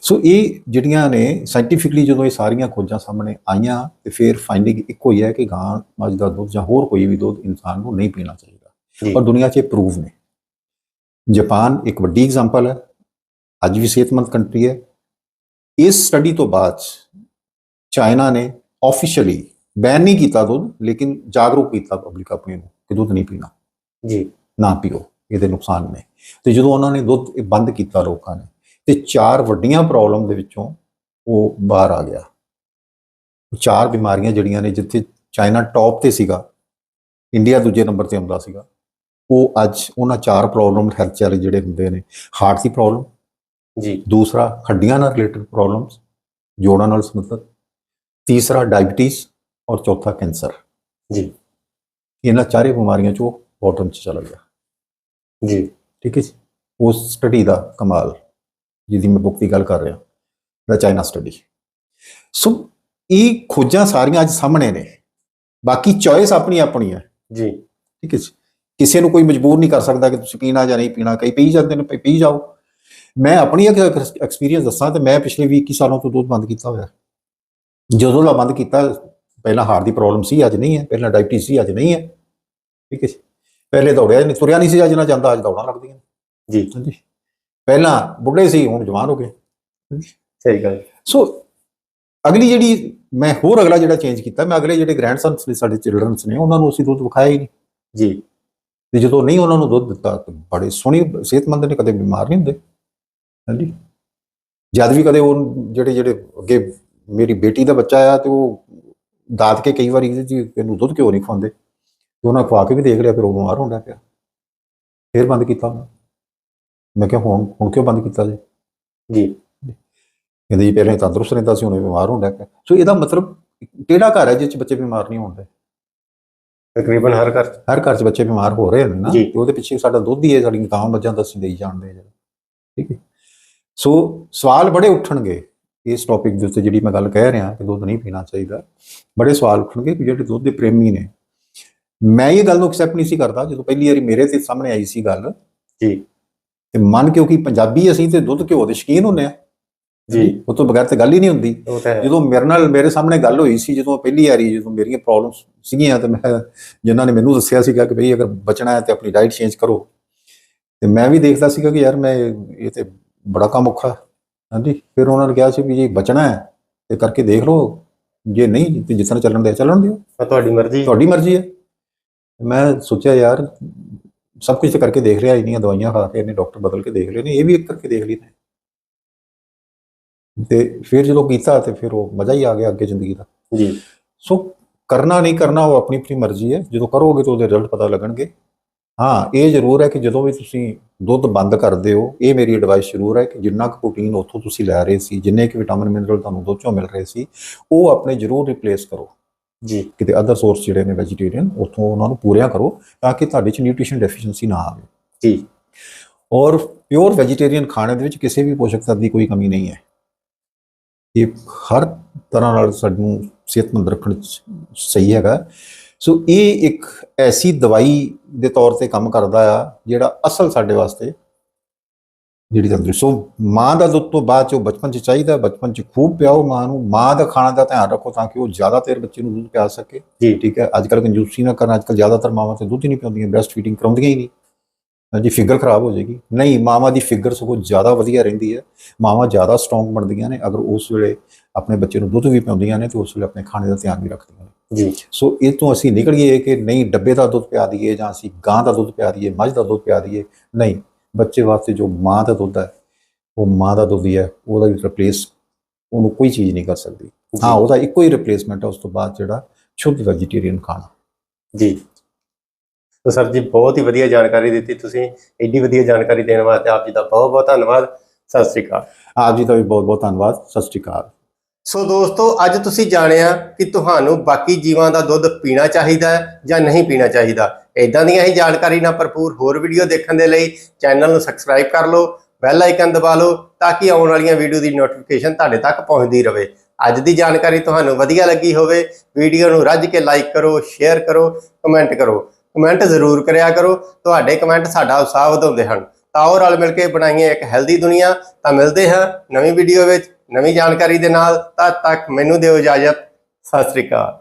ਸੋ ਇਹ ਜਿਹੜੀਆਂ ਨੇ ਸਾਇੰਟੀਫਿਕਲੀ ਜਦੋਂ ਇਹ ਸਾਰੀਆਂ ਖੋਜਾਂ ਸਾਹਮਣੇ ਆਈਆਂ ਤੇ ਫਿਰ ਫਾਈਂਡਿੰਗ ਇੱਕੋ ਹੀ ਹੈ ਕਿ ਗਾਂ ਮੱਝ ਦਾ ਦੁੱਧ ਜਾਂ ਹੋਰ ਕੋਈ ਵੀ ਦੁੱਧ ਇਨਸਾਨ ਨੂੰ ਨਹੀਂ ਪੀਣਾ ਚਾਹੀਦਾ। ਜੀ। ਔਰ ਦੁਨੀਆ 'ਚ ਇਹ ਪ੍ਰੂਵ ਨੇ। ਜਾਪਾਨ ਇੱਕ ਵੱਡੀ ਐਗਜ਼ਾਮਪਲ ਹੈ। ਅੱਜ ਵੀ ਸਿਹਤਮੰਦ ਕੰਟਰੀ ਹੈ। ਇਸ ਸਟੱਡੀ ਤੋਂ ਬਾਅਦ ਚਾਈਨਾ ਨੇ ਆਫੀਸ਼ੀਅਲੀ ਬੈਨ ਨਹੀਂ ਕੀਤਾ ਦੁੱਧ ਲੇਕਿਨ ਜਾਗਰੂਕ ਕੀਤਾ ਪਬਲਿਕ ਆਪਣੀ ਨੂੰ ਕਿ ਦੁੱਧ ਨਹੀਂ ਪੀਣਾ। ਜੀ। ਨਾ ਪੀਓ ਇਹਦੇ ਨੁਕਸਾਨ ਨੇ। ਤੇ ਜਦੋਂ ਉਹਨਾਂ ਨੇ ਦੁੱਧ ਇਹ ਬੰਦ ਕੀਤਾ ਲੋਕਾਂ ਨੇ ਤੇ ਚਾਰ ਵੱਡੀਆਂ ਪ੍ਰੋਬਲਮ ਦੇ ਵਿੱਚੋਂ ਉਹ ਬਾਹਰ ਆ ਗਿਆ। ਉਹ ਚਾਰ ਬਿਮਾਰੀਆਂ ਜਿਹੜੀਆਂ ਨੇ ਜਿੱਥੇ ਚਾਈਨਾ ਟੌਪ ਤੇ ਸੀਗਾ ਇੰਡੀਆ ਦੂਜੇ ਨੰਬਰ ਤੇ ਆਉਂਦਾ ਸੀਗਾ ਉਹ ਅੱਜ ਉਹਨਾਂ ਚਾਰ ਪ੍ਰੋਬਲਮ ਹੈਲਥ ਚਾਰੇ ਜਿਹੜੇ ਹੁੰਦੇ ਨੇ ਹਾਰਟ ਦੀ ਪ੍ਰੋਬਲਮ ਜੀ। ਦੂਸਰਾ ਹੱਡੀਆਂ ਨਾਲ ਰਿਲੇਟਡ ਪ੍ਰੋਬਲਮਸ ਜੋੜਾਂ ਨਾਲ ਸੰਬੰਧਿਤ ਤੀਸਰਾ ਡਾਇਬੀਟੀਜ਼ ਔਰ ਚੌਥਾ ਕੈਂਸਰ। ਜੀ। ਇਹਨਾਂ ਚਾਰੇ ਬਿਮਾਰੀਆਂ ਚੋਂ ਬਾਟਮ 'ਚ ਚਲਾ ਗਿਆ। ਜੀ। ਠੀਕ ਹੈ ਜੀ? ਉਸ ਸਟੱਡੀ ਦਾ ਕਮਾਲ ਜਿਹਦੀ ਮੈਂ ਬੁੱਕ ਦੀ ਗੱਲ ਕਰ ਰਿਹਾ। ਦਾ ਚਾਈਨਾ ਸਟੱਡੀ ਸੋ ਇਹ ਖੋਜਾਂ ਸਾਰੀਆਂ ਅੱਜ ਸਾਹਮਣੇ ਨੇ। ਬਾਕੀ ਚੋਇਸ ਆਪਣੀ ਆਪਣੀ ਹੈ। ਜੀ। ਠੀਕ ਹੈ ਜੀ? ਕਿਸੇ ਨੂੰ ਕੋਈ ਮਜਬੂਰ ਨਹੀਂ ਕਰ ਸਕਦਾ ਕਿ ਤੁਸੀਂ ਪੀਣਾ ਜਾਂ ਨਹੀਂ ਪੀਣਾ। ਕਈ ਪੀ ਜਾਂਦੇ ਨੇ ਪੀ ਜਾਓ। ਮੈਂ ਆਪਣੀ ਐਕਸਪੀਰੀਅੰਸ ਦੱਸਾਂ ਤੇ ਮੈਂ ਪਿਛਲੇ 20 ਸਾਲਾਂ ਤੋਂ ਦੁੱਧ ਬੰਦ ਕੀਤਾ ਹੋਇਆ। ਜਦੋਂ ਦਾ ਬੰਦ ਕੀਤਾ ਪਹਿਲਾਂ ਹਾਰਟ ਦੀ ਪ੍ਰੋਬਲਮ ਸੀ ਅੱਜ ਨਹੀਂ ਹੈ। ਪਹਿਲਾਂ ਡਾਇਬਟੀਜ਼ ਸੀ ਅੱਜ ਨਹੀਂ ਹੈ। ਠੀਕ ਹੈ ਪਹਿਲੇ ਦੌੜਿਆ ਨਹੀਂ ਤੁਰਿਆ ਨਹੀਂ ਸੀ ਅੱਜ ਨਾ ਜਾਂਦਾ ਅੱਜ ਦੌੜਾਂ ਲੱਗਦੀਆਂ ਨੇ। ਜੀ। ਹਾਂਜੀ ਪਹਿਲਾਂ ਬੁੱਢੇ ਸੀ ਹੁਣ ਜਵਾਨ ਹੋ ਗਏ। ਸਹੀ ਗੱਲ। ਸੋ ਅਗਲੀ ਜਿਹੜੀ ਮੈਂ ਹੋਰ ਅਗਲਾ ਜਿਹੜਾ ਚੇਂਜ ਕੀਤਾ ਮੈਂ ਅਗਲੇ ਜਿਹੜੇ ਗ੍ਰੈਂਡਸਨਸ ਨੇ ਸਾਡੇ ਚਿਲਡਰਨਸ ਨੇ ਉਹਨਾਂ ਨੂੰ ਅਸੀਂ ਦੁੱਧ ਵਿਖਾਇਆ ਹੀ ਨਹੀਂ। ਜੀ। ਤੇ ਜਦੋਂ ਨਹੀਂ ਉਹਨਾਂ ਨੂੰ ਦੁੱਧ ਦਿੱਤਾ ਤੇ ਬੜੇ ਸੋਹਣੀ ਸਿਹਤਮੰਦ ਨੇ ਕਦੇ ਬਿਮਾਰ ਨਹੀਂ ਹੁੰਦੇ। ਹਾਂਜੀ ਜਦ ਵੀ ਕਦੇ ਉਹ ਜਿਹੜੇ ਜਿਹੜੇ ਅੱਗੇ ਮੇਰੀ ਬੇਟੀ ਦਾ ਬੱਚਾ ਆ ਤੇ ਉਹ ਦਾਦ ਕੇ ਕਈ ਵਾਰੀ ਕਹਿੰਦੇ ਜੀ ਇਹਨੂੰ ਦੁੱਧ ਕਿਉਂ ਨਹੀਂ ਖਵਾਉਂਦੇ। ਤੇ ਉਹਨਾਂ ਖਵਾ ਕੇ ਵੀ ਦੇਖ ਲਿਆ ਫਿਰ ਉਹ ਬਿਮਾਰ ਹੁੰਦਾ ਪਿਆ। ਫਿਰ ਬੰਦ ਕੀਤਾ ਉਹਨੇ। ਮੈਂ ਕਿਹਾ ਹੁਣ ਹੁਣ ਕਿਉਂ ਬੰਦ ਕੀਤਾ ਜੀ? ਜੀ। ਕਹਿੰਦੇ ਜੀ ਪਹਿਲਾਂ ਤੰਦਰੁਸਤ ਰਹਿੰਦਾ ਸੀ ਹੁਣ ਬਿਮਾਰ ਹੁੰਦਾ ਪਿਆ। ਸੋ ਇਹਦਾ ਮਤਲਬ ਕਿਹੜਾ ਘਰ ਹੈ ਜਿਸ 'ਚ ਬੱਚੇ ਬਿਮਾਰ ਨਹੀਂ ਹੁੰਦੇ ਤਕਰੀਬਨ ਹਰ ਘਰ 'ਚ। ਹਰ ਘਰ 'ਚ ਬੱਚੇ ਬਿਮਾਰ ਹੋ ਰਹੇ ਨੇ ਨਾ। ਤੇ ਉਹਦੇ ਪਿੱਛੇ ਸਾਡਾ ਦੁੱਧ ਹੀ ਹੈ ਸਾਡੀਆਂ ਗਾਵਾਂ ਮੱਝਾਂ ਦਾ ਅਸੀਂ ਦੇਈ ਜਾਣਦੇ ਹਾਂ ਜਿਹੜਾ। ਠੀਕ ਹੈ। ਸੋ ਸਵਾਲ ਬੜੇ ਉੱਠਣਗੇ। ਇਸ ਟੌਪਿਕ ਦੇ ਉੱਤੇ ਜਿਹੜੀ ਮੈਂ ਗੱਲ ਕਹਿ ਰਿਹਾ ਕਿ ਦੁੱਧ ਨਹੀਂ ਪੀਣਾ ਚਾਹੀਦਾ ਬੜੇ ਸਵਾਲ ਉੱਠਣਗੇ ਕਿ ਜਿਹੜੇ ਦੁੱਧ ਦੇ ਪ੍ਰੇਮੀ ਨੇ। ਮੈਂ ਇਹ ਗੱਲ ਨੂੰ ਐਕਸੈਪਟ ਨਹੀਂ ਸੀ ਕਰਦਾ ਜਦੋਂ ਪਹਿਲੀ ਵਾਰੀ ਮੇਰੇ ਤੇ ਸਾਹਮਣੇ ਆਈ ਸੀ ਗੱਲ। ਜੀ। ਤੇ ਮਨ ਕਿਉਂਕਿ ਪੰਜਾਬੀ ਅਸੀਂ ਤੇ ਦੁੱਧ ਘਿਓ ਦੇ ਸ਼ੌਕੀਨ ਹੁੰਦੇ ਆ ਜੀ। ਉਹ ਤੋਂ ਬਗੈਰ ਤੇ ਗੱਲ ਹੀ ਨਹੀਂ ਹੁੰਦੀ। ਜਦੋਂ ਮੇਰੇ ਨਾਲ ਮੇਰੇ ਸਾਹਮਣੇ ਗੱਲ ਹੋਈ ਸੀ ਜਦੋਂ ਪਹਿਲੀ ਵਾਰੀ ਜਦੋਂ ਮੇਰੀਆਂ ਪ੍ਰੋਬਲਮਸ ਸੀਗੀਆਂ ਤੇ ਮੈਂ ਜਿਨ੍ਹਾਂ ਨੇ ਮੈਨੂੰ ਦੱਸਿਆ ਸੀਗਾ ਕਿ ਭਈ ਅਗਰ ਬਚਣਾ ਹੈ ਤੇ ਆਪਣੀ ਡਾਈਟ ਚੇਂਜ ਕਰੋ। ਤੇ ਮੈਂ ਵੀ ਦੇਖਦਾ ਸੀਗਾ ਕਿ ਯਾਰ ਮੈਂ ਇਹ ਤੇ ਬੜਾ ਕੰਮ ਔਖਾ। ਹਾਂਜੀ ਫਿਰ ਉਹਨਾਂ ਨੇ ਕਿਹਾ ਸੀ ਵੀ ਜੇ ਬਚਣਾ ਹੈ ਤੇ ਕਰਕੇ ਦੇਖ ਲਓ। ਜੇ ਨਹੀਂ ਤੇ ਜਿਸ ਤਰ੍ਹਾਂ ਚੱਲਣ ਦੇ ਚੱਲਣ ਦਿਓ। ਤਾਂ ਤੁਹਾਡੀ ਮਰਜ਼ੀ ਤੁਹਾਡੀ ਮਰਜ਼ੀ ਹੈ। ਮੈਂ ਸੋਚਿਆ ਯਾਰ ਸਭ ਕੁਝ ਤਾਂ ਕਰਕੇ ਦੇਖ ਲਿਆ ਇੰਨੀਆਂ ਦਵਾਈਆਂ ਖਾ ਕੇ ਇਹਨੇ ਡਾਕਟਰ ਬਦਲ ਕੇ ਦੇਖ ਲਏ ਨੇ ਇਹ ਵੀ ਇੱਕ ਕਰਕੇ ਦੇਖ ਲਈ ਨੇ। ਤੇ ਫਿਰ ਜਦੋਂ ਕੀਤਾ ਤੇ ਫਿਰ ਉਹ ਮਜ਼ਾ ਹੀ ਆ ਗਿਆ ਅੱਗੇ ਜ਼ਿੰਦਗੀ ਦਾ। ਜੀ। ਸੋ ਕਰਨਾ ਨਹੀਂ ਕਰਨਾ ਉਹ ਆਪਣੀ ਆਪਣੀ ਮਰਜ਼ੀ ਹੈ। ਜਦੋਂ ਕਰੋਗੇ ਤਾਂ ਉਹਦੇ ਰਿਜ਼ਲਟ ਪਤਾ ਲੱਗਣਗੇ। ਹਾਂ ਇਹ ਜ਼ਰੂਰ ਹੈ ਕਿ ਜਦੋਂ ਵੀ ਤੁਸੀਂ ਦੁੱਧ ਬੰਦ ਕਰਦੇ ਹੋ ਇਹ ਮੇਰੀ ਐਡਵਾਈਸ ਜ਼ਰੂਰ ਹੈ ਕਿ ਜਿੰਨਾ ਕੁ ਪ੍ਰੋਟੀਨ ਉੱਥੋਂ ਤੁਸੀਂ ਲੈ ਰਹੇ ਸੀ ਜਿੰਨੇ ਕੁ ਵਿਟਾਮਿਨ ਮਿਨਰਲ ਤੁਹਾਨੂੰ ਦੁੱਧ ਚੋਂ ਮਿਲ ਰਹੇ ਸੀ ਉਹ ਆਪਣੇ ਜ਼ਰੂਰ ਰਿਪਲੇਸ ਕਰੋ। ਜੀ। ਕਿਤੇ ਅਦਰ ਸੋਰਸ ਜਿਹੜੇ ਨੇ ਵੈਜੀਟੇਰੀਅਨ ਉੱਥੋਂ ਉਹਨਾਂ ਨੂੰ ਪੂਰਿਆ ਕਰੋ ਤਾਂ ਕਿ ਤੁਹਾਡੇ ਚ ਨਿਊਟ੍ਰੀਸ਼ਨ ਡੈਫੀਸ਼ੀਐਂਸੀ ਨਾ ਆਵੇ। ਜੀ। ਔਰ ਪਿਓਰ ਵੈਜੀਟੇਰੀਅਨ ਖਾਣੇ ਦੇ ਵਿੱਚ ਕਿਸੇ ਵੀ ਪੋਸ਼ਕ ਤੱਤ ਦੀ ਕੋਈ ਕਮੀ ਨਹੀਂ ਹੈ। ਇਹ ਹਰ ਤਰ੍ਹਾਂ ਨਾਲ ਸਾਨੂੰ ਸਿਹਤਮੰਦ ਰੱਖਣ ਸਹੀ ਹੈਗਾ। ਸੋ ਇਹ ਇੱਕ ਐਸੀ ਦਵਾਈ ਦੇ ਤੌਰ ਤੇ ਕੰਮ ਕਰਦਾ ਆ ਜਿਹੜਾ ਅਸਲ ਸਾਡੇ ਵਾਸਤੇ ਜਿਹੜੀ ਤੰਦਰੁਸਤ ਸੋ ਮਾਂ ਦਾ ਦੁੱਧ ਤੋਂ ਬਾਅਦ ਉਹ ਬਚਪਨ ਚ ਚਾਹੀਦਾ ਬਚਪਨ ਚ ਖੂਬ ਪਿਆਓ ਮਾਂ ਨੂੰ। ਮਾਂ ਦਾ ਖਾਣਾ ਦਾ ਧਿਆਨ ਰੱਖੋ ਤਾਂ ਕਿ ਉਹ ਜ਼ਿਆਦਾ ਦੇਰ ਬੱਚੇ ਨੂੰ ਦੁੱਧ ਪਿਆ ਸਕੇ। ਜੀ। ਠੀਕ ਹੈ ਅੱਜ ਕੱਲ੍ਹ ਕੰਜੂਸੀ ਨਾ ਕਰਨ ਅੱਜ ਕੱਲ੍ਹ ਜ਼ਿਆਦਾਤਰ ਮਾਵਾਂ ਤੇ ਦੁੱਧ ਹੀ ਨਹੀਂ ਪਿਆਉਂਦੀਆਂ ਬ੍ਰੈਸਟ ਫੀਡਿੰਗ ਕਰਾਉਂਦੀਆਂ ਹੀ ਨਹੀਂ। ਹਾਂਜੀ ਫਿਗਰ ਖਰਾਬ ਹੋ ਜਾਏਗੀ। ਨਹੀਂ ਮਾਵਾਂ ਦੀ ਫਿਗਰ ਸਗੋਂ ਜ਼ਿਆਦਾ ਵਧੀਆ ਰਹਿੰਦੀ ਹੈ। ਮਾਵਾਂ ਜ਼ਿਆਦਾ ਸਟਰੋਂਗ ਬਣਦੀਆਂ ਨੇ ਅਗਰ ਉਸ ਵੇਲੇ ਆਪਣੇ ਬੱਚੇ ਨੂੰ ਦੁੱਧ ਵੀ ਪਿਆਉਂਦੀਆਂ ਨੇ ਤੇ ਉਸ ਵੇਲੇ ਆਪਣੇ ਖਾਣੇ ਦਾ ਧਿਆਨ ਵੀ ਰੱਖਦੀਆਂ ਨੇ। ਜੀ। ਸੋ ਇਹ ਤੋਂ ਅਸੀਂ ਨਿਕਲ ਗਏ ਕਿ ਨਹੀਂ ਡੱਬੇ ਦਾ ਦੁੱਧ ਪਿਆ ਦਈਏ ਜਾਂ ਅਸੀਂ ਗਾਂ ਦਾ ਦੁੱਧ ਪਿਆ ਦਈਏ ਮੱਝ ਦਾ ਦੁੱਧ ਪਿਆ ਦਈਏ। ਨਹੀਂ ਬੱਚੇ ਵਾਸਤੇ ਜੋ ਮਾਂ ਦਾ ਦੁੱਧ ਹੈ ਉਹ ਮਾਂ ਦਾ ਦੁੱਧ ਹੀ ਹੈ ਉਹਦਾ ਰਿਪਲੇਸ ਉਹਨੂੰ ਕੋਈ ਚੀਜ਼ ਨਹੀਂ ਕਰ ਸਕਦੀ। ਹਾਂ ਉਹਦਾ ਇੱਕੋ ਹੀ ਰਿਪਲੇਸਮੈਂਟ ਹੈ ਉਸ ਤੋਂ ਬਾਅਦ ਜਿਹੜਾ ਸ਼ੁੱਧ ਵੈਜੀਟੇਰੀਅਨ ਖਾਣਾ। ਜੀ। ਤਾਂ ਸਰ ਜੀ ਬਹੁਤ ਹੀ ਵਧੀਆ ਜਾਣਕਾਰੀ ਦਿੱਤੀ ਤੁਸੀਂ ਐਡੀ ਵਧੀਆ ਜਾਣਕਾਰੀ ਦੇਣ ਵਾਸਤੇ ਆਪ ਜੀ ਦਾ ਬਹੁਤ ਬਹੁਤ ਧੰਨਵਾਦ। ਸਤਿ ਸ੍ਰੀ ਅਕਾਲ। ਆਪ ਜੀ ਦਾ ਵੀ ਬਹੁਤ ਬਹੁਤ ਧੰਨਵਾਦ। ਸਤਿ ਸ਼੍ਰੀ ਅਕਾਲ। ਸੋ ਦੋਸਤੋ, ਅੱਜ ਤੁਸੀਂ ਜਾਣਿਆ ਕਿ ਤੁਹਾਨੂੰ ਬਾਕੀ ਜੀਵਾਂ ਦਾ ਦੁੱਧ ਪੀਣਾ ਚਾਹੀਦਾ ਹੈ ਜਾਂ ਨਹੀਂ ਪੀਣਾ ਚਾਹੀਦਾ। ਇਦਾਂ ਦੀਆਂ ਹੀ ਜਾਣਕਾਰੀ ਨਾਲ ਭਰਪੂਰ ਹੋਰ ਵੀਡੀਓ ਦੇਖਣ ਦੇ ਲਈ ਚੈਨਲ ਨੂੰ ਸਬਸਕ੍ਰਾਈਬ ਕਰ ਲਓ, ਬੈਲ ਆਈਕਨ ਦਬਾ ਲਓ ਤਾਂ ਕਿ ਆਉਣ ਵਾਲੀਆਂ ਵੀਡੀਓ ਦੀ ਨੋਟੀਫਿਕੇਸ਼ਨ ਤੁਹਾਡੇ ਤੱਕ ਪਹੁੰਚਦੀ ਰਹੇ। ਅੱਜ ਦੀ ਜਾਣਕਾਰੀ ਤੁਹਾਨੂੰ ਵਧੀਆ ਲੱਗੀ ਹੋਵੇ, ਵੀਡੀਓ ਨੂੰ ਰੱਜ ਕੇ ਲਾਈਕ ਕਰੋ ਸ਼ੇਅਰ ਕਰੋ ਕਮੈਂਟ ਕਰੋ। ਕਮੈਂਟ ਜ਼ਰੂਰ ਕਰਿਆ ਕਰੋ, ਤੁਹਾਡੇ ਕਮੈਂਟ ਸਾਡਾ ਉਤਸ਼ਾਹ ਵਧਾਉਂਦੇ ਹਨ। ਤਾਂ ਆਓ ਰਲ ਮਿਲ ਕੇ ਬਣਾਈਏ ਇੱਕ ਹੈਲਦੀ ਦੁਨੀਆ। ਤਾਂ ਮਿਲਦੇ ਹਾਂ ਨਵੀਂ ਵੀਡੀਓ ਵਿੱਚ। ਨਵੀਂ ਜਾਣਕਾਰੀ ਦੇ ਨਾਲ ਤਦ ਤੱਕ ਮੈਨੂੰ ਦਿਓ ਇਜਾਜ਼ਤ। ਸਤਿ ਸ੍ਰੀ ਅਕਾਲ।